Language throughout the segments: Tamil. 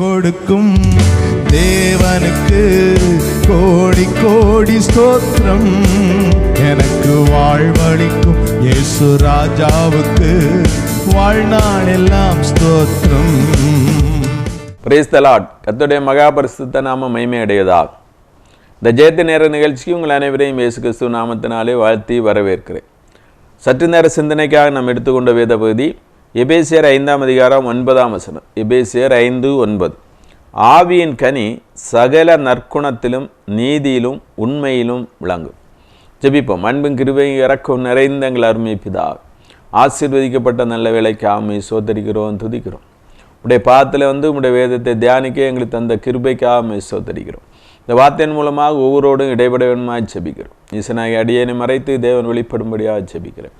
கொடுக்கும் தேவனுக்கு கோடி கோடி ஸ்தோத்திரம். எனக்கு வாழ்வளிக்கும் இயேசு ராஜாவுக்கு வாழ்நாள் எல்லாம் ஸ்தோத்திரம் பிரைஸ் தலாட் கர்த்தருடைய மகா பரிசுத்த நாம மகிமையடையதாக. இந்த ஜெயத்து நேர நிகழ்ச்சிக்கு உங்கள் அனைவரையும் இயேசு கிறிஸ்துவ நாமத்தினாலே வாழ்த்தி வரவேற்கிறேன். சற்று நேர சிந்தனைக்காக நாம் எடுத்துக்கொண்ட வேத பகுதி எபேசியர் ஐந்தாம் அதிகாரம் ஒன்பதாம் வசனம். எபேசியர் ஐந்து ஒன்பது. ஆவியின் கனி சகல நற்குணத்திலும் நீதியிலும் உண்மையிலும் விளங்கும். ஜெபிப்போம். அன்பும் கிருபையும் இறக்கும் நிறைந்த எங்கள் அருமை பிதா. ஆசீர்வதிக்கப்பட்ட நல்ல வேலைக்கு ஆமை சோதரிக்கிறோம் துதிக்கிறோம். உடைய பாதத்தில் வந்து உடைய வேதத்தை தியானிக்க எங்களுக்கு தந்த கிருபைக்காக ஆமை சோதரிக்கிறோம் இந்த வார்த்தையின் மூலமாக ஒவ்வொருவரோடும் இடைபட வேணுமாய் ஜெபிக்கிறோம். ஈசனாகி அடியனை மறைத்து தேவன் வெளிப்படும்படியாக ஜெபிக்கிறேன்.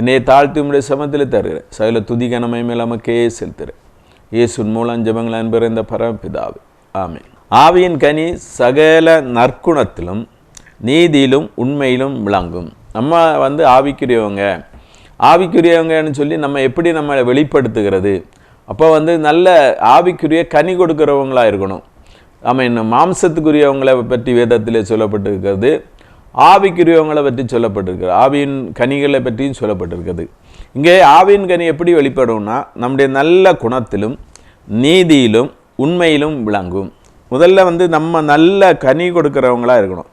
என்னை தாழ்த்தி உம்முடைய சமத்தில் தருகிறேன் சகல துதி கனமை மேல் நமக்கே செலுத்துகிறேன் இயேசுன் மூலம் ஜபங்கள் அன்பர் இந்த பரமபிதாவே. ஆமே ஆவியின் கனி சகல நற்குணத்திலும் நீதியிலும் உண்மையிலும் விளங்கும். நம்ம வந்து ஆவிக்குரியவங்க. ஆவிக்குரியவங்கன்னு சொல்லி நம்ம எப்படி நம்மளை வெளிப்படுத்துகிறது? அப்போ வந்து நல்ல ஆவிக்குரிய கனி கொடுக்குறவங்களாக இருக்கணும். நம்ம இன்னும் மாம்சத்துக்குரியவங்களை பற்றி வேதத்தில் சொல்லப்பட்டிருக்கிறது. ஆவிக்குரியவங்களை பற்றி சொல்லப்பட்டிருக்கிறது. ஆவியின் கனிகளை பற்றியும் சொல்லப்பட்டிருக்குது இங்கே ஆவியின் கனி எப்படி வெளிப்படும்னா நம்முடைய நல்ல குணத்திலும் நீதியிலும் உண்மையிலும் விளங்கும். முதல்ல வந்து நம்ம நல்ல கனி கொடுக்குறவங்களா இருக்கணும்.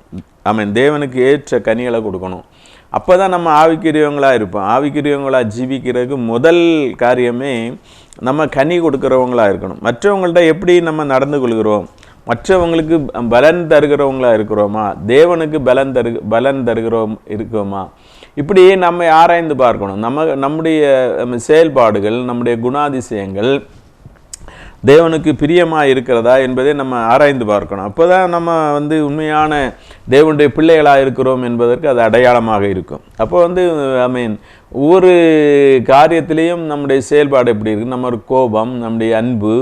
ஆமாம் தேவனுக்கு ஏற்ற கனிகளை கொடுக்கணும். அப்போ தான் நம்ம ஆவிக்குரியவங்களாக இருப்போம். ஆவிக்குரியவங்களாக ஜீவிக்கிறதுக்கு முதல் காரியமே நம்ம கனி கொடுக்குறவங்களாக இருக்கணும். மற்றவங்கள்ட்ட எப்படி நம்ம நடந்து கொள்கிறோம்? மற்றவங்களுக்கு பலன் தருகிறவங்களா இருக்கிறோமா? தேவனுக்கு பலன் தரு பலன் தருகிறோம் இருக்கிறோமா? இப்படியே நம்ம ஆராய்ந்து பார்க்கணும். நம்ம நம்முடைய நம்ம செயல்பாடுகள் நம்முடைய குணாதிசயங்கள் தேவனுக்கு பிரியமாக இருக்கிறதா என்பதை நம்ம ஆராய்ந்து பார்க்கணும். அப்போ தான் நம்ம வந்து உண்மையான தேவனுடைய பிள்ளைகளாக இருக்கிறோம் என்பதற்கு அது அடையாளமாக இருக்கும். அப்போ வந்து ஐ மீன் ஒவ்வொரு காரியத்திலையும் நம்முடைய செயல்பாடு எப்படி இருக்குது நம்ம ஒரு கோபம் நம்முடைய அன்பு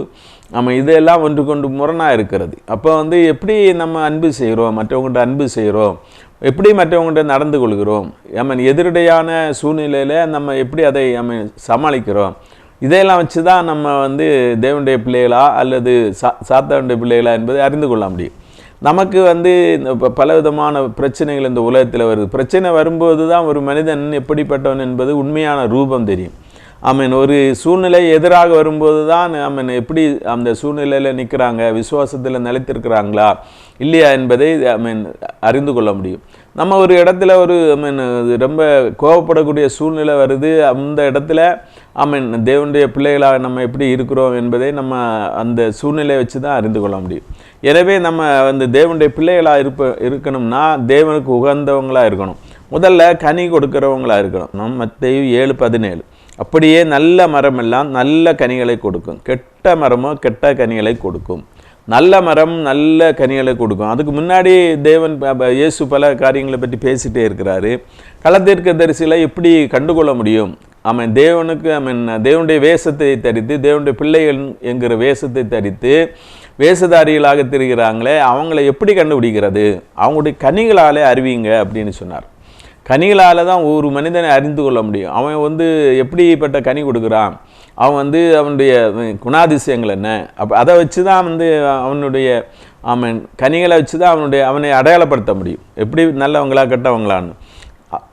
நம்ம இதெல்லாம் ஒன்று கொண்டு முரணாக இருக்கிறது. அப்போ வந்து எப்படி நம்ம அன்பு செய்கிறோம்? மற்றவங்கள்ட்ட அன்பு செய்கிறோம்? எப்படி மற்றவங்கள்ட்ட நடந்து கொள்கிறோம்? நம்ம எதிரடையான சூழ்நிலையில் நம்ம எப்படி அதை நம்ம சமாளிக்கிறோம்? இதையெல்லாம் வச்சு தான் நம்ம வந்து தேவனுடைய பிள்ளைகளா அல்லது சா சாத்தாவுடைய பிள்ளைகளா என்பதை அறிந்து கொள்ள முடியும். நமக்கு வந்து இந்த பல விதமான பிரச்சனைகள் இந்த உலகத்தில் வருது. பிரச்சனை வரும்போது தான் ஒரு மனிதன் எப்படிப்பட்டவன் என்பது உண்மையான ரூபம் தெரியும். ஆமீன். ஒரு சூழ்நிலை எதிராக வரும்போது தான் ஆமீன் எப்படி அந்த சூழ்நிலையில் நிற்கிறாங்க விசுவாசத்தில் நிலைத்திருக்கிறாங்களா? இல்லையா என்பதை ஐ அறிந்து கொள்ள முடியும். நம்ம ஒரு இடத்துல ஒரு ஐ மீன் ரொம்ப கோவப்படக்கூடிய சூழ்நிலை வருது. அந்த இடத்துல ஐ மீன் தேவனுடைய பிள்ளைகளாக நம்ம எப்படி இருக்கிறோம் என்பதை நம்ம அந்த சூழ்நிலையை வச்சு தான் அறிந்து கொள்ள முடியும். எனவே நம்ம வந்து தேவனுடைய பிள்ளைகளாக இருப்ப இருக்கணும்னா தேவனுக்கு உகந்தவங்களாக இருக்கணும். முதல்ல கனி கொடுக்குறவங்களாக இருக்கணும். நம்ம தெய்வம் ஏழு பதினேழு. அப்படியே நல்ல மரம் எல்லாம் நல்ல கனிகளை கொடுக்கும். கெட்ட மரமோ கெட்ட கனிகளை கொடுக்கும். நல்ல மரம் நல்ல கனிகளை கொடுக்கும். அதுக்கு முன்னாடி தேவன் இயேசு பல காரியங்களை பற்றி பேசிகிட்டே இருக்கிறாரு. களத்திற்கு தரிசில எப்படி கண்டுகொள்ள முடியும்? அவன் தேவனுக்கு அவன் தேவனுடைய வேஷத்தை தரித்து தேவனுடைய பிள்ளைகள் என்கிற வேஷத்தை தரித்து வேஷதாரிகளாக திரிகிறாங்களே அவங்கள எப்படி கண்டுபிடிக்கிறது? அவங்களுடைய கனிகளாலே அறிவிங்க அப்படின்னு சொன்னார். கனிகளால் தான் ஒரு மனிதனை அறிந்து கொள்ள முடியும். அவன் வந்து எப்படிப்பட்ட கனி கொடுக்குறான்? அவன் வந்து அவனுடைய குணாதிசயங்கள் என்ன? அப்போ அதை வச்சு தான் வந்து அவனுடைய அவன் கனிகளை வச்சு தான் அவனுடைய அவனை அடையாளப்படுத்த முடியும். எப்படி நல்லவங்களா கெட்டவங்களான்னு.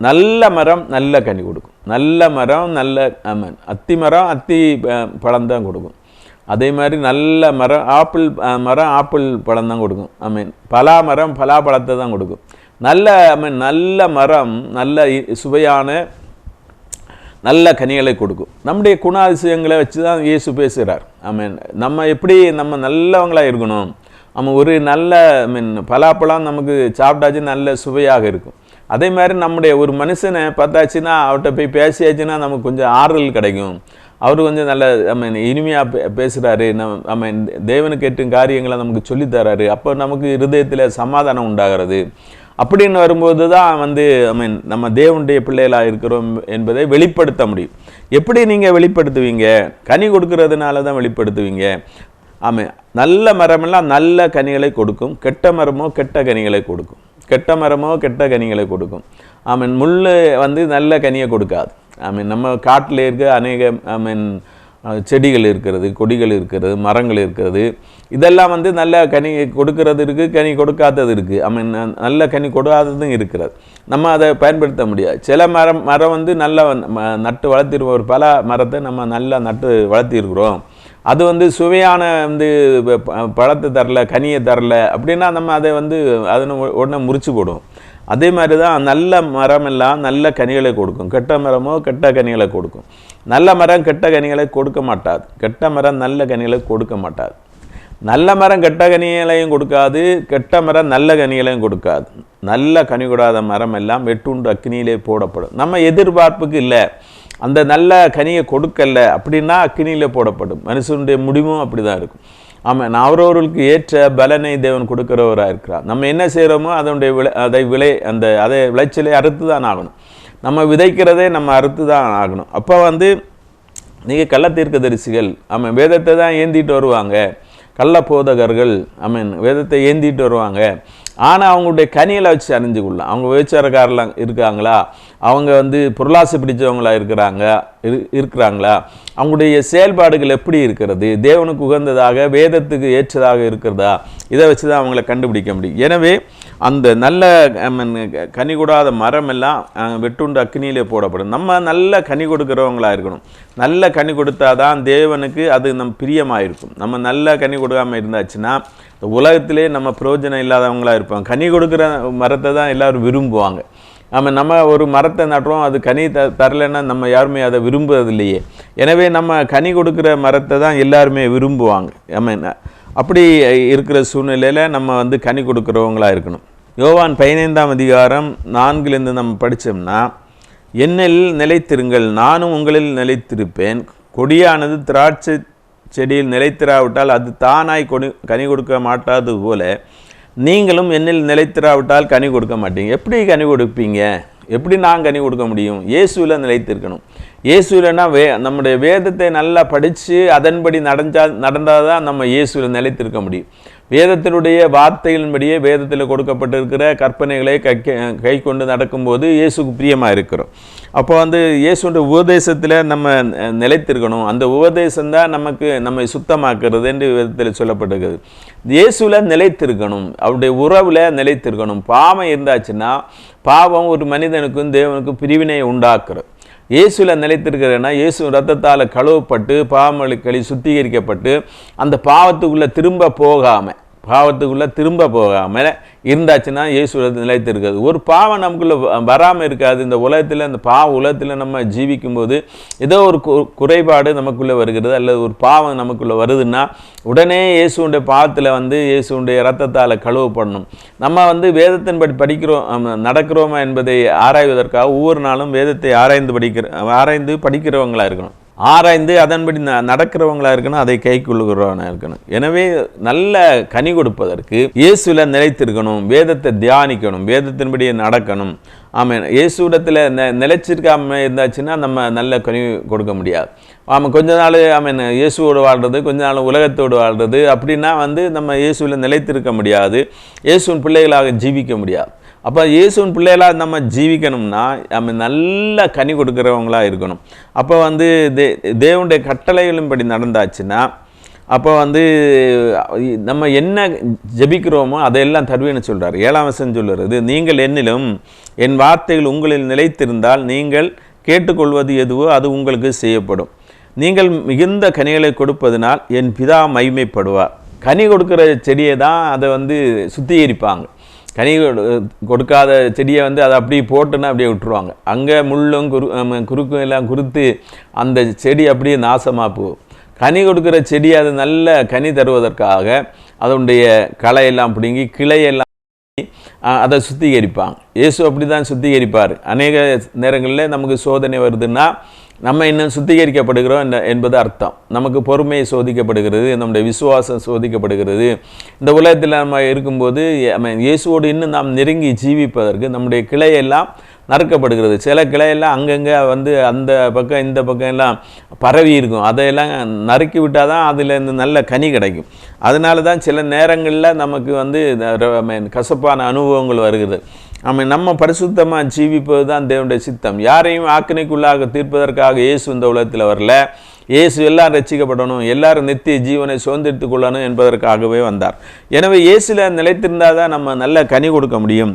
நல்ல மரம் நல்ல கனி கொடுக்கும். நல்ல மரம் நல்ல ஆமாம் அத்தி மரம் அத்தி பழம் தான் கொடுக்கும். அதே மாதிரி நல்ல மரம் ஆப்பிள் மரம் ஆப்பிள் பழம் தான் கொடுக்கும். ஐ மீன் பலா மரம் பலா பழத்தை தான் கொடுக்கும். நல்ல மீன் நல்ல மரம் நல்ல சுவையான நல்ல கனிகளை கொடுக்கும். நம்முடைய குணாதிசயங்களை வச்சு தான் இயேசு பேசுகிறார். ஐ மீன் நம்ம எப்படி நம்ம நல்லவங்களாக இருக்கணும்? நம்ம ஒரு நல்ல ஐ மீன் பலாப்பழம் நமக்கு சாப்பிட்டாச்சு நல்ல சுவையாக இருக்கும். அதே மாதிரி நம்முடைய ஒரு மனுஷனை பார்த்தாச்சுன்னா அவர்கிட்ட போய் பேசியாச்சுன்னா நமக்கு கொஞ்சம் ஆறுதல் கிடைக்கும். அவர் கொஞ்சம் நல்ல ஐ மீன் இனிமையாக பே பேசுகிறாரு நம் ஐ மீன் தேவனுக்கு எட்டும் காரியங்களை நமக்கு சொல்லித்தராரு அப்போ நமக்கு இருதயத்தில் சமாதானம் உண்டாகிறது. அப்படின்னு வரும்போது தான் வந்து ஐ மீன் நம்ம தேவனுடைய பிள்ளைகளாக இருக்கிறோம் என்பதை வெளிப்படுத்த முடியும். எப்படி நீங்கள் வெளிப்படுத்துவீங்க? கனி கொடுக்கறதுனால தான் வெளிப்படுத்துவீங்க ஆமாம் நல்ல மரமெல்லாம் நல்ல கனிகளை கொடுக்கும். கெட்ட மரமோ கெட்ட கனிகளை கொடுக்கும். கெட்ட மரமோ கெட்ட கனிகளை கொடுக்கும். ஐ மீன் முள் வந்து நல்ல கனியை கொடுக்காது. ஐ மீன் நம்ம காட்டில் இருக்க அநேக ஐ மீன் செடிகள் இருக்கிறது கொடிகள் இருக்கிறது மரங்கள் இருக்கிறது. இதெல்லாம் வந்து நல்ல கனி கொடுக்கறது இருக்குது கனி கொடுக்காதது இருக்குது ஐ மீன் நல்ல கனி கொடுக்காததும் இருக்கிறது. நம்ம அதை பயன்படுத்த முடியாது. சில மரம் மரம் வந்து நல்லா ம- நட்டு வளர்த்திருவோம் ஒரு பல மரத்தை நம்ம நல்லா நட்டு வளர்த்திருக்கிறோம். அது வந்து சுவையான வந்து பழத்தை தரல கனியை தரல அப்படின்னா நம்ம அதை வந்து அதனை உடனே முறிச்சு போடுவோம். அதே மாதிரி தான் நல்ல மரம் எல்லாம் நல்ல கனிகளை கொடுக்கும். கெட்ட மரமோ கெட்ட கனிகளை கொடுக்கும். நல்ல மரம் கெட்ட கனிகளை கொடுக்க மாட்டாது. கெட்ட மரம் நல்ல கனிகளை கொடுக்க மாட்டாது. நல்ல மரம் கெட்ட கனிகளையும் கொடுக்காது கெட்ட மரம் நல்ல கனிகளையும் கொடுக்காது. நல்ல கனி கொடாத மரம் எல்லாம் வெட்டுண்டு அக்னியிலே போடப்படும். நம்ம எதிர்பார்ப்புக்கு இல்லை. அந்த நல்ல கனியை கொடுக்கல அப்படின்னா அக்கினியில் போடப்படும். மனுஷனுடைய முடிவும் அப்படி தான் இருக்கும் ஆமாம் அவரவர்களுக்கு ஏற்ற பலனை தேவன் கொடுக்கிறவராக இருக்கிறார். நம்ம என்ன செய்கிறோமோ அதனுடைய விளை அதை விளை அந்த அதை விளைச்சலை அறுத்து தான் ஆகணும். நம்ம விதைக்கிறதே நம்ம அறுத்து தான் ஆகணும். அப்போ வந்து நீங்கள் கள்ள தீர்க்கதரிசிகள் ஆமாம் வேதத்தை தான் ஏந்திட்டு வருவாங்க. கள்ள போதகர்கள் ஆமீன் வேதத்தை ஏந்திட்டு வருவாங்க. ஆனால் அவங்களுடைய கனியில் வச்சு அறிஞ்சு கொள்ளலாம். அவங்க விபச்சாரக்காரெலாம் இருக்காங்களா? அவங்க வந்து பொருளாசை பிடிச்சவங்களா இருக்கிறாங்க இரு இருக்கிறாங்களா? அவங்களுடைய செயல்பாடுகள் எப்படி இருக்கிறது? தேவனுக்கு உகந்ததாக வேதத்துக்கு ஏற்றதாக இருக்கிறதா? இதை வச்சு தான் அவங்கள கண்டுபிடிக்க முடியும். எனவே அந்த நல்ல கனி கொடாத மரம் எல்லாம் வெட்டுண்டு அக்னியிலே போடப்படும். நம்ம நல்ல கனி கொடுக்குறவங்களாக இருக்கணும். நல்ல கனி கொடுத்தாதான் தேவனுக்கு அது நம் பிரியமாக இருக்கும் நம்ம நல்ல கனி கொடுக்காம இருந்தாச்சுன்னா இந்த உலகத்திலே நம்ம பிரயோஜனம் இல்லாதவங்களா இருப்பாங்க. கனி கொடுக்குற மரத்தை தான் எல்லாரும் விரும்புவாங்க. ஆமாம் நம்ம ஒரு மரத்தை நடுறோம் அது கனி த தரலைன்னா நம்ம யாருமே அதை விரும்புறது இல்லையே எனவே நம்ம கனி கொடுக்குற மரத்தை தான் எல்லாருமே விரும்புவாங்க. நம்ம அப்படி இருக்கிற சூழ்நிலையில் நம்ம வந்து கனி கொடுக்குறவங்களா இருக்கணும். யோவான் பதினைந்தாம் அதிகாரம் நான்குலேருந்து நம்ம படித்தோம்னா என்னில் நிலைத்திருங்கள் நானும் உங்களில் நிலைத்திருப்பேன். கொடியானது திராட்சை செடியில் நிலைத்திராவிட்டால் அது தானாய் கொடி கனி கொடுக்க மாட்டாது போல நீங்களும் என்னில் நிலைத்திராவிட்டால் கனி கொடுக்க மாட்டீங்க. எப்படி கனி கொடுப்பீங்க? எப்படி நான் கனி கொடுக்க முடியும்? இயேசுவில் நிலைத்திருக்கணும். இயேசுலனா வே நம்முடைய வேதத்தை நல்லா படித்து அதன்படி நடந்தா நடந்தால் தான் நம்ம இயேசுவில் நிலைத்திருக்க முடியும். வேதத்தினுடைய வார்த்தைகளின்படியே வேதத்தில் கொடுக்கப்பட்டிருக்கிற கற்பனைகளை கை கை கொண்டு நடக்கும்போது இயேசுக்கு பிரியமாக இருக்கிறோம். அப்போ வந்து இயேசுடைய உபதேசத்தில் நம்ம நிலைத்திருக்கணும். அந்த உபதேசம் தான் நமக்கு நம்மை சுத்தமாக்குறது என்று வேதத்தில் சொல்லப்பட்டிருக்குது. இயேசுவில் நிலைத்திருக்கணும். அவருடைய உறவில் நிலைத்திருக்கணும். பாவம் இருந்தாச்சுன்னா பாவம் ஒரு மனிதனுக்கும் தேவனுக்கும் பிரிவினை உண்டாக்குறது. இயேசுவில் நிலைத்திருக்கிறேன்னா இயேசு ரத்தத்தால் கழுவப்பட்டு பாவமளிக்களி சுத்திகரிக்கப்பட்டு அந்த பாவத்துக்குள்ளே திரும்ப போகாமல் பாவத்துக்குள்ளே திரும்ப போகாமல் இருந்தாச்சுன்னா இயேசு நிலைத்திருக்காது. ஒரு பாவம் நமக்குள்ளே வராமல் இருக்காது. இந்த உலகத்தில் இந்த பாவ உலகத்தில் நம்ம ஜீவிக்கும்போது ஏதோ ஒரு குறைபாடு நமக்குள்ளே வருகிறது. அல்லது ஒரு பாவம் நமக்குள்ளே வருதுன்னா உடனே இயேசுடைய பாவத்தில் வந்து இயேசுடைய ரத்தத்தால் கழுவப்படணும். நம்ம வந்து வேதத்தின்படி படிக்கிறோம் நடக்கிறோமா என்பதை ஆராய்வதற்காக ஒவ்வொரு நாளும் வேதத்தை ஆராய்ந்து படிக்கிற ஆராய்ந்து படிக்கிறவங்களா இருக்கணும். ஆராய்ந்து அதன்படி ந நடக்கிறவங்களா இருக்கணும் அதை கை கொள்ளுகிறவனா இருக்கணும். எனவே நல்ல கனி கொடுப்பதற்கு இயேசுல நிலைத்திருக்கணும் வேதத்தை தியானிக்கணும் வேதத்தின்படியே நடக்கணும். ஆமாம் இயேசுடத்தில் நெ நிலைச்சிருக்காம இருந்தாச்சுன்னா நம்ம நல்ல கனி கொடுக்க முடியாது. ஆமாம் கொஞ்ச நாள் ஆமாம் இயேசுவோடு வாழ்றது கொஞ்ச நாள் உலகத்தோடு வாழ்றது அப்படின்னா வந்து நம்ம இயேசுவில் நிலைத்திருக்க முடியாது. இயேசுவின் பிள்ளைகளாக ஜீவிக்க முடியாது. அப்போ இயேசுவின் பிள்ளைகளாக நம்ம ஜீவிக்கணும்னா நம்ம நல்ல கனி கொடுக்குறவங்களாக இருக்கணும். அப்போ வந்து தே தேவனுடைய கட்டளைகளின்படி நடந்தாச்சுன்னா அப்போ வந்து நம்ம என்ன ஜெபிக்கிறோமோ அதையெல்லாம் தருவேன்னு சொல்கிறார் ஏழாம் வசம் சொல்லுறது நீங்கள் என்னிலும் என் வார்த்தைகள் உங்களில் நிலைத்திருந்தால் நீங்கள் கேட்டுக்கொள்வது எதுவோ அது உங்களுக்கு செய்யப்படும். நீங்கள் மிகுந்த கனிகளை கொடுப்பதனால் என் பிதா மைமைப்படுவார் கனி கொடுக்குற செடியை தான் அதை வந்து சுத்திகரிப்பாங்க. கனி கொடு- கொடுக்காத செடியை வந்து அதை அப்படியே போட்டுன்னா அப்படியே விட்டுருவாங்க. அங்கே முள்ளும் குரு குறுக்கும் எல்லாம் குறுத்து அந்த செடி அப்படியே நாசமாக போகும் கனி கொடுக்குற செடி அது நல்ல கனி தருவதற்காக அதனுடைய களையெல்லாம் பிடுங்கி கிளையெல்லாம் அதை சுத்திகரிப்பாங்க. இயேசு அப்படி தான் சுத்திகரிப்பார். அநேக நேரங்களில் நமக்கு சோதனை வருதுன்னா நம்ம இன்னும் சுத்திகரிக்கப்படுகிறோம் என்ற- என்பது அர்த்தம். நமக்கு பொறுமை சோதிக்கப்படுகிறது நம்முடைய விசுவாசம் சோதிக்கப்படுகிறது. இந்த உலகத்தில் நம்ம இருக்கும்போது இயேசுவோடு இன்னும் நாம் நெருங்கி ஜீவிப்பதற்கு நம்முடைய கிளையெல்லாம் நறுக்கப்படுகிறது. சில கிளையெல்லாம் அங்கங்கே வந்து அந்த பக்கம் இந்த பக்கம் எல்லாம் பரவி இருக்கும். அதையெல்லாம் நறுக்கி விட்டால் தான் அதில் இருந்து நல்ல கனி கிடைக்கும். அதனால தான் சில நேரங்களில் நமக்கு வந்து கசப்பான அனுபவங்கள் வருகிறது. ஆமாம் நம்ம பரிசுத்தமாக ஜீவிப்பது தான் தேவனுடைய சித்தம். யாரையும் ஆக்கினைக்குள்ளாக தீர்ப்பதற்காக இயேசு இந்த உலகத்தில் வரல. இயேசு எல்லாரும் ரட்சிக்கப்படணும் எல்லாரும் நித்திய ஜீவனை சுதந்திரித்துக் கொள்ளணும் என்பதற்காகவே வந்தார். எனவே இயேசுல நிலைத்திருந்தால் தான் நம்ம நல்ல கனி கொடுக்க முடியும்.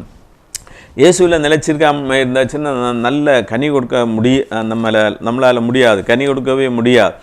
இயேசுவில் நிலைச்சிருக்காம இருந்தாச்சுன்னா நல்ல கனி கொடுக்க முடிய நம்மளை நம்மளால் முடியாது. கனி கொடுக்கவே முடியாது.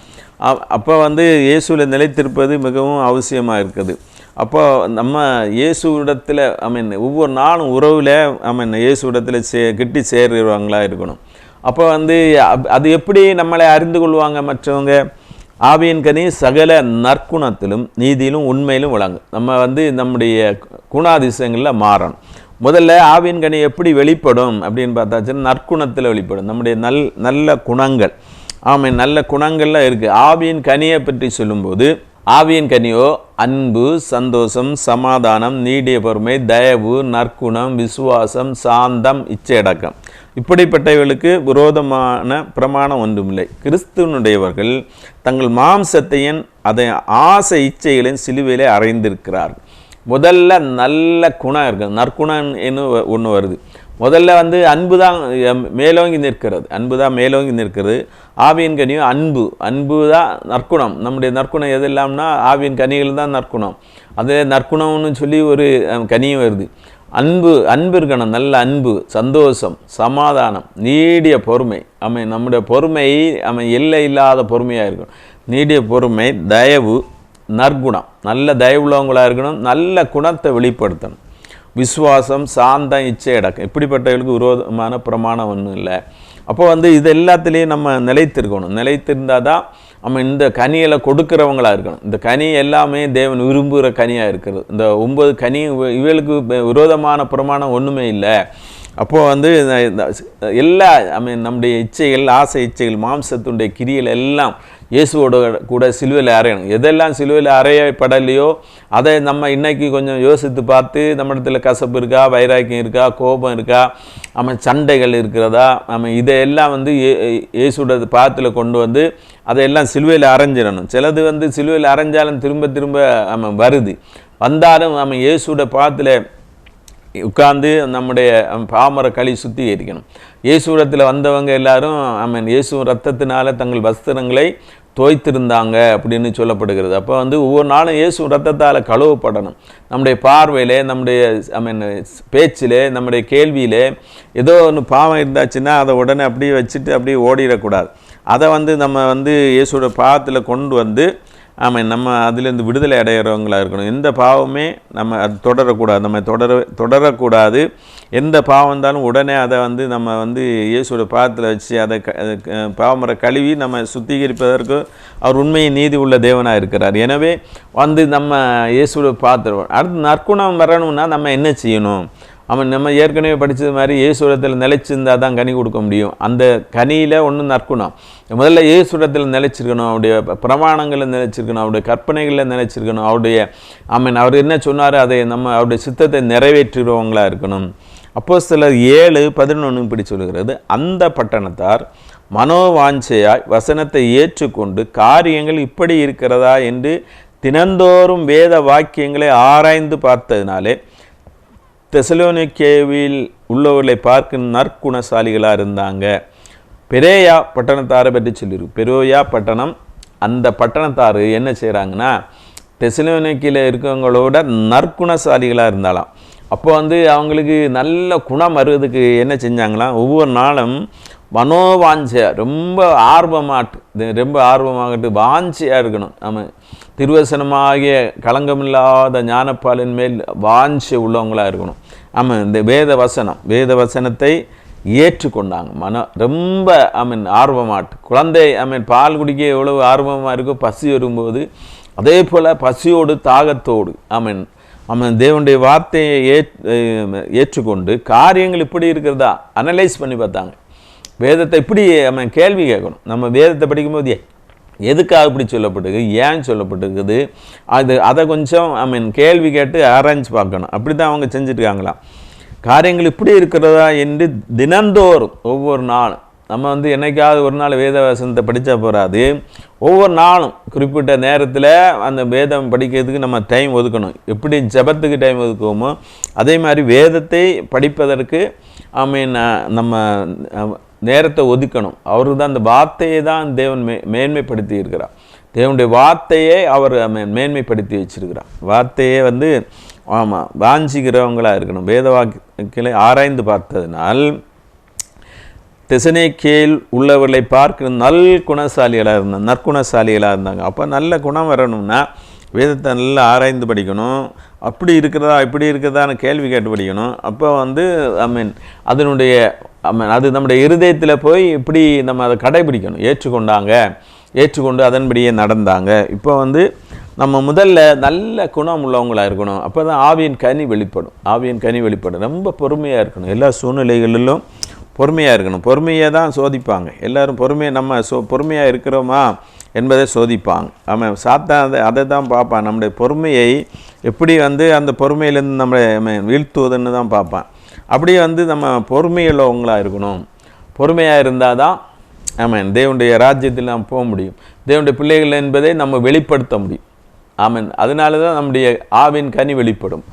அப்போ வந்து இயேசுவில் நிலைத்திருப்பது மிகவும் அவசியமாக இருக்குது. அப்போ நம்ம இயேசுவிடத்தில் ஐ மீன் ஒவ்வொரு நாளும் உறவில் ஐ மீன் இயேசுவிடத்தில் சே கிட்டி சேர்றவங்களா இருக்கணும். அப்போ வந்து அப்- அது எப்படி நம்மளை அறிந்து கொள்வாங்க மற்றவங்க? ஆவியின் கனி சகல நற்குணத்திலும் நீதியிலும் உண்மையிலும் விளங்கும். நம்ம வந்து நம்முடைய குணாதிசயங்களில் மாறணும். முதல்ல ஆவியின் கனி எப்படி வெளிப்படும் அப்படின்னு பார்த்தாச்சுன்னா நற்குணத்தில் வெளிப்படும். நம்முடைய நல் நல்ல குணங்கள். ஆமாம் நல்ல குணங்கள்லாம் இருக்குது ஆவியின் கனியை பற்றி சொல்லும்போது ஆவியின் கனியோ அன்பு சந்தோஷம் சமாதானம் நீடிய பொறுமை தயவு நற்குணம் விசுவாசம் சாந்தம் இச்சையடக்கம். இப்படிப்பட்டவர்களுக்கு விரோதமான பிரமாணம் ஒன்றுமில்லை. கிறிஸ்துவனுடையவர்கள் தங்கள் மாம்சத்தையும் அதை ஆசை இச்சைகளையும் சிலுவையிலே அறைந்திருக்கிறார்கள். முதல்ல நல்ல குணம் இருக்குது நற்குணம் ஒன்று வருது. முதல்ல வந்து அன்பு தான் மேலோங்கி நிற்கிறது. அன்பு தான் மேலோங்கி நிற்கிறது. ஆவியின் கனியும் அன்பு. அன்பு தான் நற்குணம். நம்முடைய நற்குணம் எது எதெல்லாம்னா ஆவியின் கனிகள் தான் நற்குணம். அது நற்குணம்னு சொல்லி ஒரு கனியும் வருது. அன்பு அன்பு இருக்கணும். நல்ல அன்பு சந்தோஷம் சமாதானம் நீடிய பொறுமை. அவன் நம்முடைய பொறுமை அவன் எல்லை இல்லாத பொறுமையாக இருக்கணும். நீடிய பொறுமை தயவு நற்குணம். நல்ல தயவுள்ளவங்களாக இருக்கணும். நல்ல குணத்தை வெளிப்படுத்தணும். விசுவாசம் சாந்தம் இச்சை அடக்கம். இப்படிப்பட்டவர்களுக்கு விரோதமான பிரமாணம் ஒன்றும் இல்லை. அப்போ வந்து இது எல்லாத்துலேயும் நம்ம நிலைத்திருக்கணும். நிலைத்திருந்தால் தான் நம்ம இந்த கனியில் கொடுக்குறவங்களா இருக்கணும். இந்த கனி எல்லாமே தேவன் விரும்புகிற கனியாக இருக்கிறது. இந்த ஒம்பது கனி இவளுக்கு விரோதமான பிரமாணம் ஒன்றுமே இல்லை. அப்போது வந்து எல்லா ஐ மீன் நம்முடைய இச்சைகள் ஆசை இச்சைகள் மாம்சத்துடைய கிரியல் எல்லாம் இயேசுவோட கூட சிலுவையில் அறையணும். எதெல்லாம் சிலுவையில் அறையப்படலையோ அதை நம்ம இன்னைக்கு கொஞ்சம் யோசித்து பார்த்து நம்ம இடத்துல கசப்பு இருக்கா வைராக்கியம் இருக்கா கோபம் இருக்கா நம்ம சண்டைகள் இருக்கிறதா நம்ம இதையெல்லாம் வந்து ஏ- இயேசுவோட பாத்தில் கொண்டு வந்து அதையெல்லாம் சிலுவையில் அரைஞ்சிடணும். சிலது வந்து சிலுவையில் அரைஞ்சாலும் திரும்ப திரும்ப நம்ம வருது. வந்தாலும் நம்ம இயேசுவோட பாத்தில் உட்கார்ந்து நம்முடைய பாமர களி சுத்திகரிக்கணும். இயேசுரத்தில் வந்தவங்க எல்லாரும் ஆமென் இயேசு ரத்தத்தினால தங்கள் வஸ்திரங்களை தோய்த்திருந்தாங்க அப்படின்னு சொல்லப்படுகிறது. அப்போ வந்து ஒவ்வொரு நாளும் இயேசு ரத்தத்தால் கழுவப்படணும். நம்முடைய பார்வையில் நம்முடைய ஐ மீன் பேச்சில் நம்முடைய கேள்வியில் ஏதோ ஒன்று பாவம் இருந்தாச்சுன்னா அதை உடனே அப்படியே வச்சுட்டு அப்படியே ஓடிடக்கூடாது. அதை வந்து நம்ம வந்து இயேசுவோட பாவத்தில் கொண்டு வந்து ஆமாம் நம்ம அதுலேருந்து விடுதலை அடைகிறவங்களாக இருக்கணும். எந்த பாவமே நம்ம அது தொடரக்கூடாது. நம்ம தொடர தொடரக்கூடாது. எந்த பாவம் இருந்தாலும் உடனே அதை வந்து நம்ம வந்து இயேசுவோட பாதத்தில் வச்சு அதை க பாவமரை கழுவி நம்ம சுத்திகரிப்பதற்கு அவர் உண்மையை நீதி உள்ள தேவனாக இருக்கிறார். எனவே வந்து நம்ம இயேசுவோட பாத்திரம் அடுத்து நற்குணம் வரணும்னா நம்ம என்ன செய்யணும்? அவன் நம்ம ஏற்கனவே படித்தது மாதிரி ஏசுரத்தில் நிலைச்சிருந்தால் தான் கனி கொடுக்க முடியும். அந்த கனியில் ஒன்று நற்குணம். முதல்ல ஏசுரத்தில் நிலைச்சிருக்கணும் அவருடைய பிரமாணங்களில் நிலைச்சிருக்கணும் அவருடைய கற்பனைகளில் நிலைச்சிருக்கணும் அவருடைய ஆமீன் அவர் என்ன சொன்னார் அதை நம்ம அவருடைய சித்தத்தை நிறைவேற்றுகிறவங்களாக இருக்கணும். அப்போ சிலர் ஏழு பதினொன்று இப்படி சொல்கிறது அந்த பட்டணத்தார் மனோவாஞ்சையாய் வசனத்தை ஏற்றுக்கொண்டு காரியங்கள் இப்படி இருக்கிறதா என்று தினந்தோறும் வேத வாக்கியங்களை ஆராய்ந்து பார்த்ததினாலே தெசலோனிக்கேவில் உள்ளவர்களை பார்க்க நற்குணசாலிகளாக இருந்தாங்க. பெரேயா பட்டணத்தாரை பற்றி சொல்லியிருக்கு பெரோயா பட்டணம் அந்த பட்டணத்தார் என்ன செய்கிறாங்கன்னா தெசலோனிக்கையில் இருக்கவங்களோட நற்குணசாலிகளாக இருந்தாலாம் அப்போ வந்து அவங்களுக்கு நல்ல குணம் வருவதுக்கு என்ன செஞ்சாங்களாம் ஒவ்வொரு நாளும் மனோவாஞ்சையா ரொம்ப ஆர்வமாட்டு ரொம்ப ஆர்வமாகட்டு வாஞ்சையாக இருக்கணும். நம்ம திருவசனமாகிய களங்கமில்லாத ஞானப்பாலின் மேல் வாஞ்ச உள்ளவங்களாக இருக்கணும். ஆமாம் இந்த வேத வசனம் வேத வசனத்தை ஏற்றுக்கொண்டாங்க. மன ரொம்ப ஐ மீன் ஆர்வமாட்டு குழந்தை ஐ மீன் பால் குடிக்க எவ்வளவு ஆர்வமாக இருக்கோ பசி வரும்போது அதே போல் பசியோடு தாகத்தோடு ஐ மீன் அவன் தேவனுடைய வார்த்தையை ஏற் ஏற்றுக்கொண்டு காரியங்கள் இப்படி இருக்கிறதா அனலைஸ் பண்ணி பார்த்தாங்க. வேதத்தை இப்படி அவன் கேள்வி கேட்கணும். நம்ம வேதத்தை படிக்கும்போது எதுக்காக இப்படி சொல்லப்பட்டிருக்கு? ஏன் சொல்லப்பட்டிருக்குது? அது அதை கொஞ்சம் ஐ மீன் கேள்வி கேட்டு ஆராய்ஞ்சு பார்க்கணும். அப்படி தான் அவங்க செஞ்சுருக்காங்களாம் காரியங்கள் இப்படி இருக்கிறதா என்று தினந்தோறும் ஒவ்வொரு நாளும் நம்ம வந்து என்னைக்காவது ஒரு நாள் வேத வசனத்தை படித்தா போகாது ஒவ்வொரு நாளும் குறிப்பிட்ட நேரத்தில் அந்த வேதம் படிக்கிறதுக்கு நம்ம டைம் ஒதுக்கணும். எப்படி ஜெபத்துக்கு டைம் ஒதுக்குவோமோ அதே மாதிரி வேதத்தை படிப்பதற்கு ஐ மீன் நம்ம நேரத்தை ஒதுக்கணும். அவருக்கு தான் அந்த வார்த்தையை தான் தேவன் மே மேன்மைப்படுத்தி இருக்கிறார். தேவனுடைய வார்த்தையே அவர் மேன்மைப்படுத்தி வச்சிருக்கிறார். வார்த்தையே வந்து ஆமாம் வாஞ்சிக்கிறவங்களாக இருக்கணும். வேத வாக்கியங்களை ஆராய்ந்து பார்த்ததினால் திசனைக்கேல் உள்ளவர்களை பார்க்கிற நல் குணசாலிகளாக இருந்தாங்க நற்குணசாலிகளாக இருந்தாங்க. அப்போ நல்ல குணம் வரணும்னா வேதத்தை நல்லா ஆராய்ந்து படிக்கணும். அப்படி இருக்கிறதா இப்படி இருக்கிறதான்னு கேள்வி கேட்டு படிக்கணும். அப்போ வந்து ஐ மீன் அதனுடைய அது நம்முடைய இருதயத்தில் போய் இப்படி நம்ம அதை கடைபிடிக்கணும். ஏற்றுக்கொண்டாங்க. ஏற்றுக்கொண்டு அதன்படியே நடந்தாங்க. இப்போ வந்து நம்ம முதல்ல நல்ல குணம் உள்ளவங்களாக இருக்கணும். அப்போ தான் ஆவியின் கனி வெளிப்படும். ஆவியின் கனி வெளிப்படும். ரொம்ப பொறுமையாக இருக்கணும். எல்லா சூழ்நிலைகளிலும் பொறுமையாக இருக்கணும். பொறுமையை தான் சோதிப்பாங்க. எல்லாரும் பொறுமையை நம்ம சோ பொறுமையாக இருக்கிறோமா என்பதை சோதிப்பாங்க. அவன் சாத்தா அதை அதை தான் பார்ப்பான். நம்முடைய பொறுமையை எப்படி வந்து அந்த பொறுமையிலேருந்து நம்மளை வீழ்த்துவதுன்னு தான் பார்ப்பான். அப்படியே வந்து நம்ம பொறுமையுள்ளவங்களாக இருக்கணும். பொறுமையாக இருந்தால் தான் ஆமாம் தேவனுடைய ராஜ்யத்தில் நாம் போக முடியும். தேவனுடைய பிள்ளைகள் என்பதை நம்ம வெளிப்படுத்த முடியும். ஆமன் அதனால தான் நம்முடைய ஆவின் கனி வெளிப்படும்.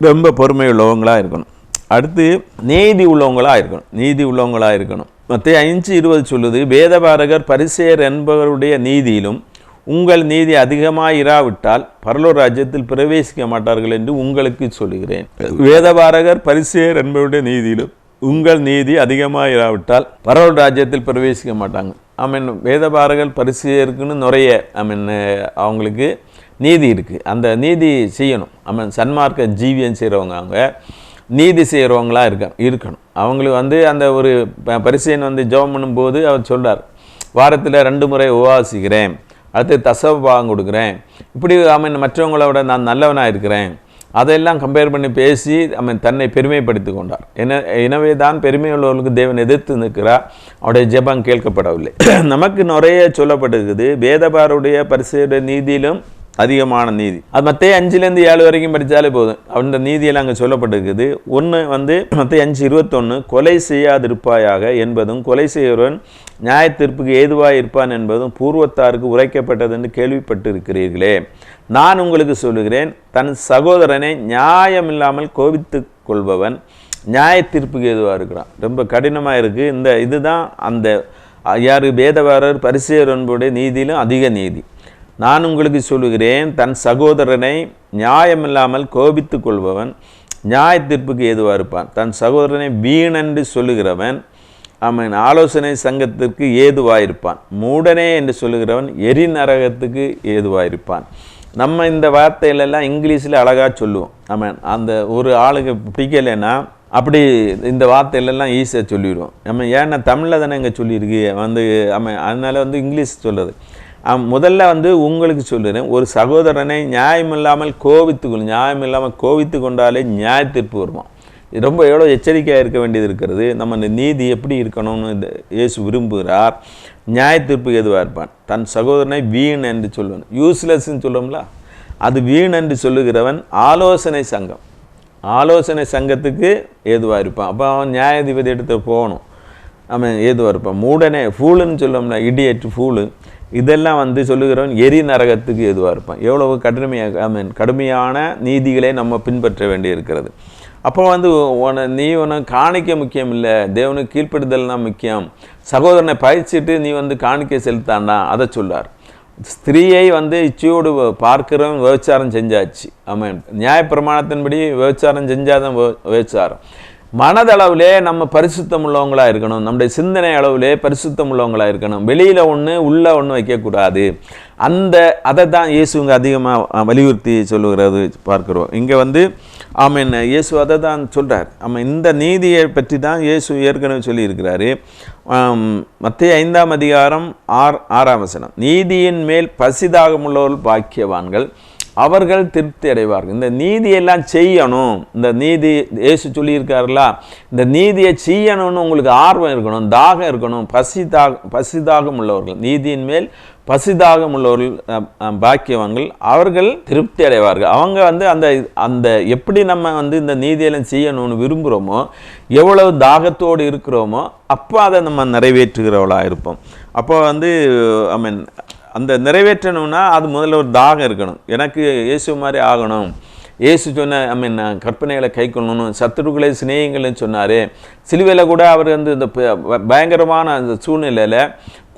ரொம்ப பொறுமை உள்ளவங்களாக இருக்கணும். அடுத்து நீதி உள்ளவங்களாக இருக்கணும். நீதி உள்ளவங்களாக இருக்கணும். மற்ற ஐந்து இருபது சொல்லுது வேதபாரகர் பரிசேர் என்பவருடைய நீதியிலும் உங்கள் நீதி அதிகமாக இராவிட்டால் பரலோர் ராஜ்யத்தில் பிரவேசிக்க மாட்டார்கள் என்று உங்களுக்கு சொல்லுகிறேன். வேதபாரகர் பரிசேர் என்பவருடைய நீதியிலும் உங்கள் நீதி அதிகமாக இராவிட்டால் பரலோர் ராஜ்யத்தில் பிரவேசிக்க மாட்டாங்க. ஐ மீன் வேதபாரகர் பரிசேருக்குன்னு நிறைய ஐ மீன் அவங்களுக்கு நீதி இருக்குது அந்த நீதி செய்யணும். ஐ மீன் சன்மார்க்க ஜீவியம் செய்கிறவங்க அவங்க நீதி செய்கிறவங்களா இருக்க இருக்கணும். அவங்களுக்கு வந்து அந்த ஒரு ப- வந்து ஜெபம் பண்ணும்போது அவர் சொல்கிறார் வாரத்தில் ரெண்டு முறை உபாசிக்கிறேன் அடுத்து தசவாகம் கொடுக்குறேன். இப்படி அவன் மற்றவங்களோட நான் நல்லவனாக இருக்கிறேன் அதையெல்லாம் கம்பேர் பண்ணி பேசி அவன் தன்னை பெருமைப்படுத்தி கொண்டார் என எனவே தான் பெருமையுள்ளவர்களுக்கு தேவன் எதிர்த்து நிற்கிறார். அவருடைய ஜெபம் கேட்கப்படவில்லை. நமக்கு நிறைய சொல்லப்பட்டிருக்குது. வேதபாருடைய பரிசுடைய நீதியிலும் அதிகமான நீதி. அது மத்திய அஞ்சுலேருந்து ஏழு வரைக்கும் படித்தாலே போதும். அந்த நீதியெல்லாம் அங்கே சொல்லப்பட்டிருக்குது. ஒன்று வந்து மத்திய அஞ்சு இருபத்தொன்று கொலை செய்யாதிருப்பாயாக என்பதும் கொலை செய்கிறவன் நியாய தீர்ப்புக்கு ஏதுவாக இருப்பான் என்பதும் பூர்வத்தாருக்கு உரைக்கப்பட்டது என்று கேள்விப்பட்டிருக்கிறீர்களே. நான் உங்களுக்கு சொல்லுகிறேன் தன் சகோதரனை நியாயம் இல்லாமல் கோபித்து கொள்பவன் நியாய தீர்ப்புக்கு ஏதுவாக இருக்கிறான். ரொம்ப கடினமாக இருக்குது இந்த இதுதான் அந்த யார் வேதவாரர் பரிசேர் என்புடைய நீதியிலும் அதிக நீதி. நான் உங்களுக்கு சொல்லுகிறேன் தன் சகோதரனை நியாயமில்லாமல் கோபித்து கொள்பவன் நியாய தீர்ப்புக்கு ஏதுவாக இருப்பான். தன் சகோதரனை வீணென்று சொல்லுகிறவன் அவன் ஆலோசனை சங்கத்திற்கு ஏதுவாயிருப்பான் மூடனே என்று சொல்லுகிறவன் எரிநரகத்துக்கு ஏதுவாயிருப்பான் நம்ம இந்த வார்த்தையிலெல்லாம் இங்கிலீஷில் அழகாக சொல்லுவோம். ஆமாம் அந்த ஒரு ஆளுக்கு பிடிக்கலைன்னா அப்படி இந்த வார்த்தையிலெல்லாம் ஈஸியாக சொல்லிடுவோம். நம்ம ஏன்னா தமிழில் தானே இங்கே சொல்லியிருக்கு வந்து ஆமாம் அதனால் வந்து இங்கிலீஷ் சொல்கிறது முதல்ல வந்து உங்களுக்கு சொல்லுறேன். ஒரு சகோதரனை நியாயமில்லாமல் நியாயம் நியாயமில்லாமல் கோவித்து கொண்டாலே நியாய தீர்ப்பு வருமா ரொம்ப எவ்வளோ எச்சரிக்கையாக இருக்க வேண்டியது இருக்கிறது. நம்ம இந்த நீதி எப்படி இருக்கணும்னு இந்த இயேசு விரும்புகிறார். நியாய தீர்ப்பு எதுவாக இருப்பான்? தன் சகோதரனை வீண் என்று சொல்லுவான். யூஸ்லெஸ்ன்னு சொல்லுவோம்ல? அது வீண் என்று சொல்லுகிறவன் ஆலோசனை சங்கம். ஆலோசனை சங்கத்துக்கு ஏதுவாக இருப்பான். அப்போ அவன் நியாயாதிபதி எடுத்து போகணும். அவன் ஏதுவாக இருப்பான். மூடனே ஃபூலுன்னு சொல்லுவோம்ல இடியட் ஃபூலு இதெல்லாம் வந்து சொல்லுகிறவன் எரி நரகத்துக்கு எதுவாக இருப்பான். எவ்வளவு கடுமையாக ஐ மீன் கடுமையான நீதிகளை நம்ம பின்பற்ற வேண்டி இருக்கிறது அப்போ வந்து உன நீ உனக்கு காணிக்க முக்கியம் இல்லை. தேவனுக்கு கீழ்ப்படுதல் தான் முக்கியம். சகோதரனை பயிற்சிட்டு நீ வந்து காணிக்க செலுத்தாண்டா அதை சொல்லார். ஸ்திரீயை வந்து இச்சையோடு பார்க்கிறவன் விபச்சாரம் செஞ்சாச்சு. ஆமாம் நியாயப்பிரமாணத்தின்படி விபச்சாரம் செஞ்சாதான் விபச்சாரம். மனதளவிலே நம்ம பரிசுத்தம் உள்ளவங்களாக இருக்கணும். நம்முடைய சிந்தனை அளவிலே பரிசுத்தம் உள்ளவங்களா இருக்கணும். வெளியில் ஒன்று உள்ள ஒன்று வைக்கக்கூடாது. அந்த அதை தான் இயேசுங்க அதிகமாக வலியுறுத்தி சொல்லுகிறது பார்க்கிறோம். இங்கே வந்து ஆமென் இயேசு அதை தான் சொல்கிறார் ஆமாம் இந்த நீதியை பற்றி தான் இயேசு ஏற்கனவே சொல்லியிருக்கிறாரு. மத்திய ஐந்தாம் அதிகாரம் ஆர் ஆறாம் வசனம். நீதியின் மேல் பசிதாகமுள்ளவர்கள் பாக்கியவான்கள். அவர்கள் திருப்தி அடைவார்கள். இந்த நீதியெல்லாம் செய்யணும். இந்த நீதி இயேசு சொல்லியிருக்காருல இந்த நீதியை செய்யணும்னு உங்களுக்கு ஆர்வம் இருக்கணும் தாகம் இருக்கணும். பசி தாக பசிதாகம் உள்ளவர்கள் நீதியின் மேல் பசிதாகம் உள்ளவர்கள் பாக்கியவங்கள் பாக்கியவான்கள் அவர்கள் திருப்தி அடைவார்கள். அவங்க வந்து அந்த அந்த எப்படி நம்ம வந்து இந்த நீதியெல்லாம் செய்யணும்னு விரும்புகிறோமோ எவ்வளவு தாகத்தோடு இருக்கிறோமோ அப்போ அதை நம்ம நிறைவேற்றுகிறவளாக இருப்போம். அப்போ வந்து ஐ மீன் அந்த நிறைவேற்றணும்னா அது முதல்ல ஒரு தாகம் இருக்கணும். எனக்கு இயேசு மாதிரி ஆகணும். இயேசு சொன்ன ஐ மீன் கற்பனைகளை கை கொள்ளணும். சத்துருக்களை சிநேகங்கள்னு சொன்னார். சிலுவையில் கூட அவர் வந்து இந்த பயங்கரமான அந்த சூழ்நிலையில்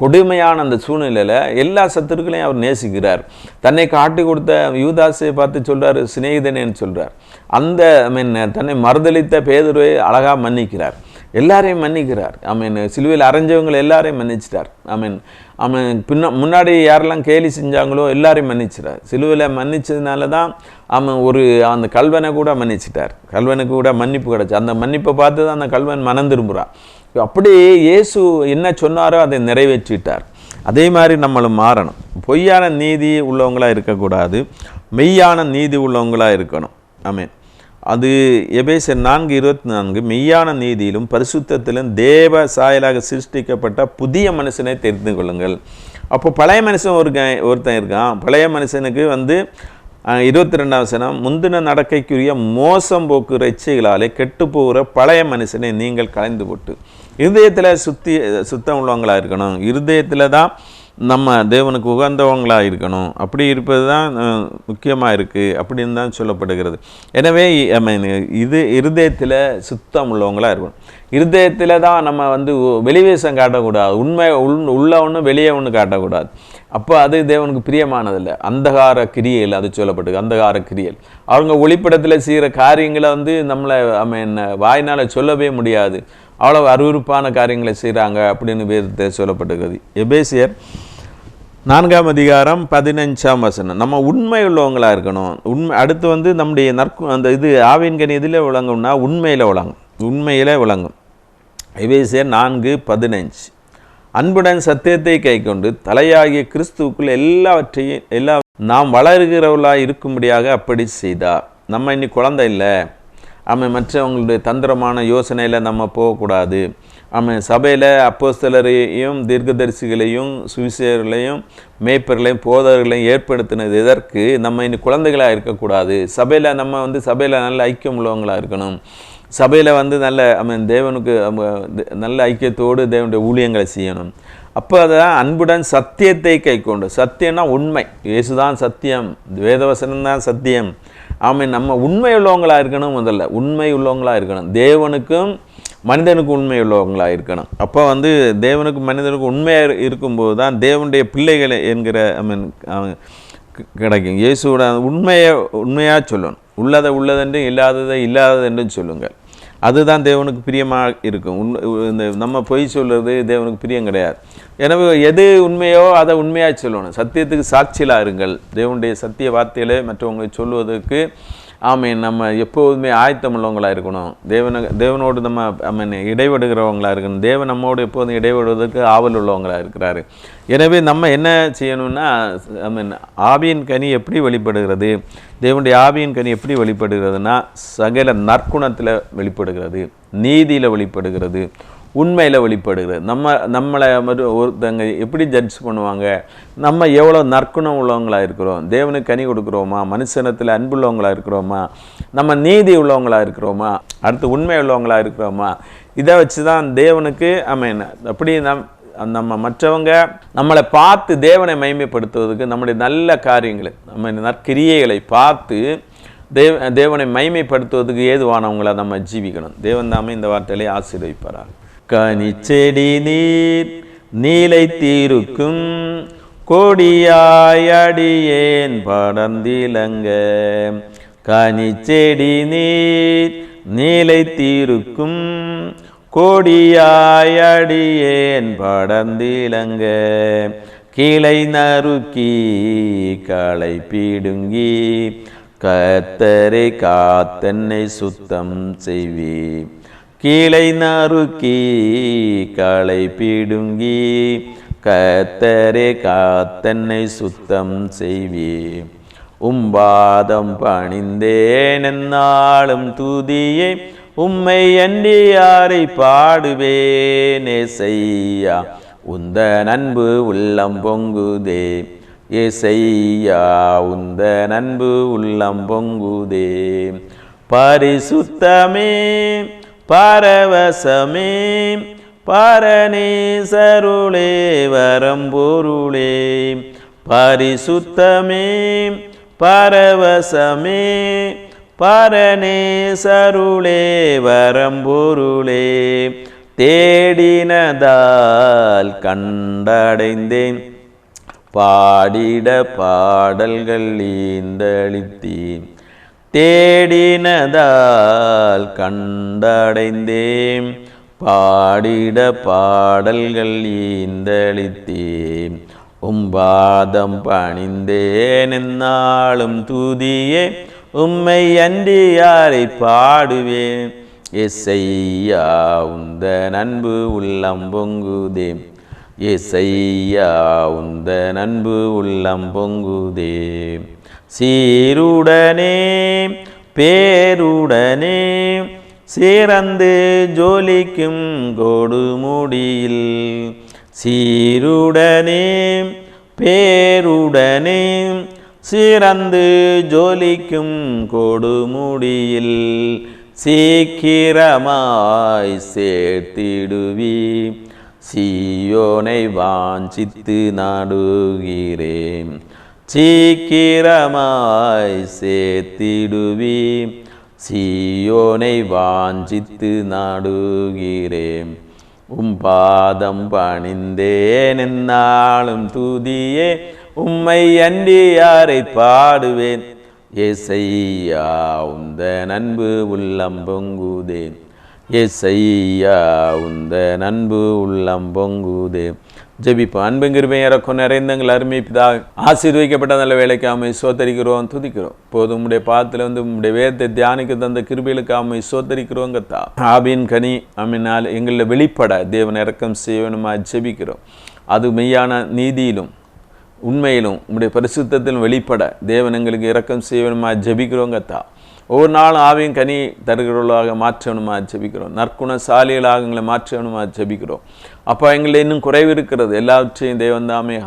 கொடுமையான அந்த சூழ்நிலையில் எல்லா சத்துருக்களையும் அவர் நேசிக்கிறார். தன்னை காட்டி கொடுத்த யூதாசை பார்த்து சொல்கிறார் சிநேகிதனேன்னு சொல்கிறார் அந்த ஐ மீன் தன்னை மறுதளித்த பேதுருவை அழகாக மன்னிக்கிறார். எல்லாரையும் மன்னிக்கிறார். ஐ மீன் சிலுவையில் அரைஞ்சவங்களை எல்லாரையும் மன்னிச்சிட்டார். ஐ மீன் அவன் பின்ன முன்னாடி யாரெல்லாம் கேலி செஞ்சாங்களோ எல்லாரையும் மன்னிச்சிட்டார் சிலுவையில் மன்னிச்சதுனால தான் அவன் ஒரு அந்த கல்வனை கூட மன்னிச்சிட்டார். கல்வனுக்கு கூட மன்னிப்பு கிடச்சி. அந்த மன்னிப்பை பார்த்து தான் அந்த கல்வன் மனம் திரும்புகிறான் அப்படி இயேசு என்ன சொன்னாரோ அதை நிறைவேற்றிட்டார். அதே மாதிரி நம்மளும் மாறணும். பொய்யான நீதி உள்ளவங்களாக இருக்கக்கூடாது. மெய்யான நீதி உள்ளவங்களாக இருக்கணும். ஆமீன். அது எபேசர் நான்கு இருபத்தி நான்கு மெய்யான நீதியிலும் பரிசுத்தத்திலும் தேவ சாயலாக சிருஷ்டிக்கப்பட்ட புதிய மனுஷனை தெரிந்து கொள்ளுங்கள். அப்போ பழைய மனுஷன் ஒரு ஒருத்தன் இருக்கான். பழைய மனுஷனுக்கு வந்து இருபத்தி ரெண்டாம் வசனம் முந்தின நடக்கைக்குரிய மோசம் போக்கு ரச்சைகளாலே கெட்டு போகிற பழைய மனுஷனை நீங்கள் கலைந்து போட்டு இருதயத்தில் சுத்தி சுத்தம் உள்ளவங்களாக இருக்கணும். இருதயத்தில் தான் நம்ம தேவனுக்கு உகந்தவங்களாக இருக்கணும். அப்படி இருப்பது தான் முக்கியமாக இருக்குது அப்படின்னு தான் சொல்லப்படுகிறது. எனவே இது இருதயத்தில் சுத்தம் உள்ளவங்களாக இருக்கணும். இருதயத்தில் தான் நம்ம வந்து வெளிவேசம் காட்டக்கூடாது. உண்மை உள் உள்ள ஒன்று வெளியே ஒன்று காட்டக்கூடாது. அப்போ அது தேவனுக்கு பிரியமானதில்லை. அந்தகார கிரியல் அது சொல்லப்பட்டது அந்தகார கிரியல் அவங்க ஒளிப்படத்தில் செய்கிற காரியங்களை வந்து நம்மளை ஐ மீன் வாயினால் சொல்லவே முடியாது. அவ்வளோ அருவருப்பான காரியங்களை செய்கிறாங்க அப்படின்னு வேறு சொல்லப்பட்டிருக்கிறது. எபேசியர் நான்காம் அதிகாரம் பதினஞ்சாம் வசனம். நம்ம உண்மை உள்ளவங்களாக இருக்கணும். உண்மை அடுத்து வந்து நம்முடைய நற்கு அந்த இது ஆவின் கனி இதில் விளங்கும்னா உண்மையில் விளங்கும். உண்மையில் விளங்கும். எபேசியர் நான்கு பதினஞ்சு. அன்புடன் சத்தியத்தை கைக்கொண்டு தலையாகிய கிறிஸ்துவுக்குள் எல்லாவற்றையும் எல்லா நாம் வளர்கிறவர்களாக இருக்கும்படியாக அப்படி செய்தார். நம்ம இன்னி குழந்தை இல்லை. நம்ம மற்றவங்களுடைய தந்திரமான யோசனையில் நம்ம போகக்கூடாது. ஆமாம் சபையில் அப்போஸ்தலரையும் தீர்க்கதரிசிகளையும் சுவிசேர்களையும் மேய்ப்பர்களையும் போதவர்களையும் ஏற்படுத்தினது எதற்கு? நம்ம இனி குழந்தைகளாக இருக்கக்கூடாது. சபையில் நம்ம வந்து சபையில் நல்ல ஐக்கியம் உள்ளவங்களாக இருக்கணும். சபையில் வந்து நல்ல ஐ தேவனுக்கு நல்ல ஐக்கியத்தோடு தேவனுடைய ஊழியங்களை செய்யணும். அப்போ அதான் அன்புடன் சத்தியத்தை கைக்கொண்டு சத்தியம்னா உண்மை. இயேசுதான் சத்தியம் வேதவசனம் தான் சத்தியம். ஆமாம் நம்ம உண்மை உள்ளவங்களாக இருக்கணும் முதல்ல. உண்மை உள்ளவங்களாக இருக்கணும். தேவனுக்கும் மனிதனுக்கு உண்மை உள்ளவங்களாக இருக்கணும். அப்போ வந்து தேவனுக்கு மனிதனுக்கு உண்மையாக இருக்கும்போது தான் தேவனுடைய பிள்ளைகள் என்கிற ஐ மீன் கிடைக்கும். இயேசுவோட உண்மையை உண்மையாக சொல்லணும். உள்ளதை உள்ளதென்றும் இல்லாததை இல்லாததென்றும் சொல்லுங்கள். அதுதான் தேவனுக்கு பிரியமாக இருக்கும். உண் இந்த நம்ம பொய் சொல்கிறது தேவனுக்கு பிரியம் கிடையாது. எனவே எது உண்மையோ அதை உண்மையாக சொல்லணும். சத்தியத்துக்கு சாட்சியில் இருங்கள். தேவனுடைய சத்திய வார்த்தைகளை மற்றவங்களை சொல்வதற்கு ஆமீன். நம்ம எப்போதுமே ஆயத்தம் உள்ளவங்களாக இருக்கணும். தேவன தேவனோடு நம்ம ஆமீன் இடைவிடுகிறவங்களாக இருக்கணும். தேவன் நம்மோடு எப்போதும் இடைவிடுவதற்கு ஆவல் உள்ளவங்களாக இருக்கிறாரு. எனவே நம்ம என்ன செய்யணும்னா ஐ மீன் ஆவியின் கனி எப்படி வெளிப்படுகிறது? தேவனுடைய ஆவியின் கனி எப்படி வெளிப்படுகிறதுனா சகல நற்குணத்தில் வெளிப்படுகிறது. நீதியில் வெளிப்படுகிறது. உண்மையில் வெளிப்படுகிறது. நம்ம நம்மளை மறு ஒருத்தங்க எப்படி ஜட்ஜ் பண்ணுவாங்க? நம்ம எவ்வளோ நற்குணம் உள்ளவங்களாக இருக்கிறோம்? தேவனுக்கு கனி கொடுக்குறோமா? மனுஷனத்தில் அன்புள்ளவங்களாக இருக்கிறோமா? நம்ம நீதி உள்ளவங்களாக இருக்கிறோமா? அடுத்து உண்மை உள்ளவங்களா இருக்கிறோமா? இதை வச்சு தான் தேவனுக்கு அமீன் அப்படி நம் நம்ம மற்றவங்க நம்மளை பார்த்து தேவனை மைமைப்படுத்துவதற்கு நம்முடைய நல்ல காரியங்களை நம்ம நற்கிரியைகளை பார்த்து தேவ தேவனை மைமைப்படுத்துவதற்கு ஏதுவானவங்களை நம்ம ஜீவிக்கணும். தேவன் தாமே இந்த வார்த்தையிலே ஆசீர்வதிப்பாராக. கனிச்செடி நீர் நீலை தீருக்கும் கொடியாயடியேன் படர்ந்திலங்க. கனிச்செடி நீர் நீலை தீருக்கும் கொடியாயடியேன் படர்ந்திலங்க. கிளை நறுக்கி களை பீடுங்கி கத்தரை காத்தன்னை சுத்தம் செய்வி கீழை நறுக்கி களை பீடுங்கி கத்தரை காத்தன்னை சுத்தம் செய்வி. உம்பாதம் பணிந்தேன் என்னாலும் துதியே உம்மை அன்றி யாரை பாடுவேனே செய்யா உந்த நண்பு உள்ளம் பொங்குதே ஏசையா உந்த நண்பு உள்ளம் பொங்குதே. பரிசுத்தமே பரவசமே. பரணேசருளே வரம்பொருளே. பரிசுத்தமே. பரவசமே. பரணேசருளே வரம்பொருளே. தேடினதால் கண்டடைந்தேன். பாடிட பாடல்கள் ஈந்தளித்தேன். தேடினதால் கண்டடைந்தேன். பாடிட பாடல்கள் ஈந்தளித்தேன். உம்பாதம் பணிந்தேன் என்னாலும் துதியே உம்மை அன்றி யாரை பாடுவேன்? எஸ்ஐயா உந்த நண்பு உள்ளம் பொங்குதே. எஸ்ஐயா உந்த நண்பு உள்ளம் பொங்குதே. சீருடனே பேருடனே சிறந்து ஜோலிக்கும் கொடுமுடியில். சீருடனே பேருடனே சிறந்து ஜோலிக்கும் கொடுமுடியில். சீக்கிரமாய் சேர்த்திடுவி சீயோனை வாஞ்சித்து நாடுகிறேன். சீக்கிரமாய் சேர்த்திடுவி சீயோனை வாஞ்சித்து நாடுகிறேன் உம் பாதம் பணிந்தேன் என்னாலும் துதியே உம்மை அன்றி யாரை பாடுவேன். எசையா உந்த நண்பு உள்ளம் பொங்குதே எசையா உந்த நண்பு உள்ளம் பொங்குதே ஜெபிப்போம். அன்புங்கிருப்பேன் இறக்கும் நிறைந்தங்கள் அருமை பிதா. ஆசீர்வதிக்கப்பட்ட நல்ல வேலைக்கு அம்மை சோத்தரிக்கிறோம் துதிக்கிறோம். போது உங்களுடைய பாதத்தில் வந்து உங்களுடைய வேதத்தை தியானிக்க தந்த கிருபைகளுக்கு அம்மை சோத்தரிக்கிறோம் கத்தா. ஆபின் கனி அம்மினால் எங்களில் வெளிப்பட தேவன் இறக்கம் செய்யணுமா ஜெபிக்கிறோம். அது மெய்யான நீதியிலும் உண்மையிலும் உங்களுடைய பரிசுத்தத்திலும் வெளிப்பட தேவன் எங்களுக்கு இறக்கம் செய்யணுமா ஜெபிக்கிறோம் கத்தா. ஒவ்வொரு நாளும் ஆவியும் கனி தருகிறவர்களாக மாற்றணுமா ஜெபிக்கிறோம். நற்குணசாலிகளாக எங்களை மாற்றணுமா ஜெபிக்கிறோம். அப்போ எங்களை இன்னும் குறைவு இருக்கிறது. எல்லாவற்றையும் தேவந்தாமே தாமே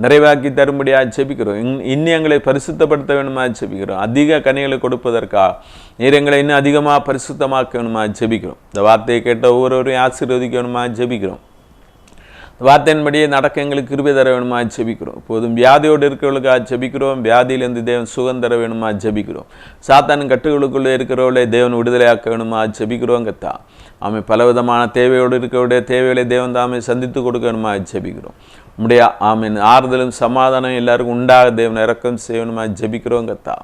நிறைவாக்கி தரும்படியாக ஜெபிக்கிறோம். இன்- இன்னும் எங்களை பரிசுத்தப்படுத்த வேணுமா ஜெபிக்கிறோம். அதிக கனிகளை கொடுப்பதற்காக நீர் எங்களை இன்னும் அதிகமாக பரிசுத்தமாக்கணுமா ஜெபிக்கிறோம். இந்த வார்த்தையை கேட்ட ஒவ்வொருவரையும் ஆசீர்வதிக்கணுமா ஜெபிக்கிறோம். வார்த்தையின்படியே நடக்க எங்களுக்கு கிருபை தர வேணுமா? ஜெபிக்கிறோம். போதும் வியாதியோடு இருக்கிறவர்களுக்காக ஜெபிக்கிறோம். வியாதியிலேருந்து தேவன் சுகம் தர வேணுமா? ஜெபிக்கிறோம். சாத்தானின் கட்டுகளுக்குள்ளே இருக்கிறவர்களே தேவன் விடுதலையாக்க வேணுமா? ஜெபிக்கிறோம் கத்தா. அவன் பலவிதமான தேவையோடு இருக்கிறவருடைய தேவைகளை தேவன் தாமே சந்தித்து கொடுக்க வேணுமா? ஜெபிக்கிறோம். நம்முடைய ஆமீன். ஆறுதலும் சமாதானம் எல்லாருக்கும் உண்டாக தேவன். இறக்கம் செய்யணுமா? ஜெபிக்கிறோம் கத்தா.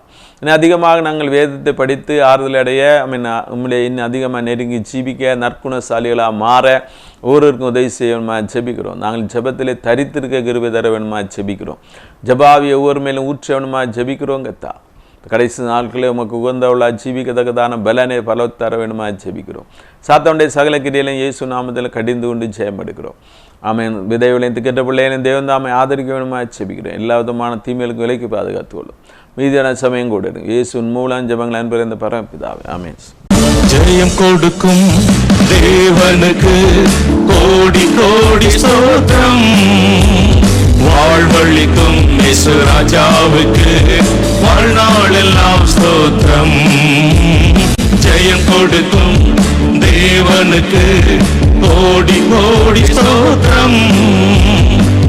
இன்னும் அதிகமாக நாங்கள் வேதத்தை படித்து ஆறுதல் அடைய மீன் உம்முடைய இன்னும் அதிகமாக நெருங்கி ஜீவிக்க நற்குணசாலிகளாக மாற ஒவ்வொருவருக்கும் உதவி செய்யணுமா? ஜெபிக்கிறோம். நாங்கள் ஜபத்திலே தரித்திருக்க கிருபை தர வேணுமா ஜெபிக்கிறோம். ஜபாவி ஒவ்வொரு மேலும் ஊற்ற வேணுமா ஜெபிக்கிறோம் கத்தா. கடைசி நாட்களே உமக்கு உகந்தவளா ஜீவிக்கத்தக்கதான பலனை பல தர வேணுமா ஜெபிக்கிறோம். சாத்தவனுடைய சகல கிரியிலும் இயேசு நாமத்தில் கடிந்து கொண்டு ஜெயம் எடுக்கிறோம். ஆமேன். விதைகளையும் திக்கெட்ட பிள்ளைகளையும் தேவன் தாமை ஆதரிக்க வேணுமா ஜெபிக்கிறோம் எல்லா விதமான தீமைகளுக்கு விலைக்கு பாதுகாத்து கொள்ளும் மீதியான சமயம் கூட இருக்கு. இயேசுவின் மூலம் ஜபங்கள் அன்பர் இந்த பரமபிதாவே. ஆமேன். ஜெயம் கொடுக்கும் தேவனுக்கு கோடி கோடி ஸ்தோத்திரம். வாழ்வழிக்கும் இயேசு ராஜாவுக்கு வாழ்நாளெல்லாம் ஸ்தோத்திரம். ஜெயம் கொடுக்கும் தேவனுக்கு கோடி கோடி ஸ்தோத்திரம்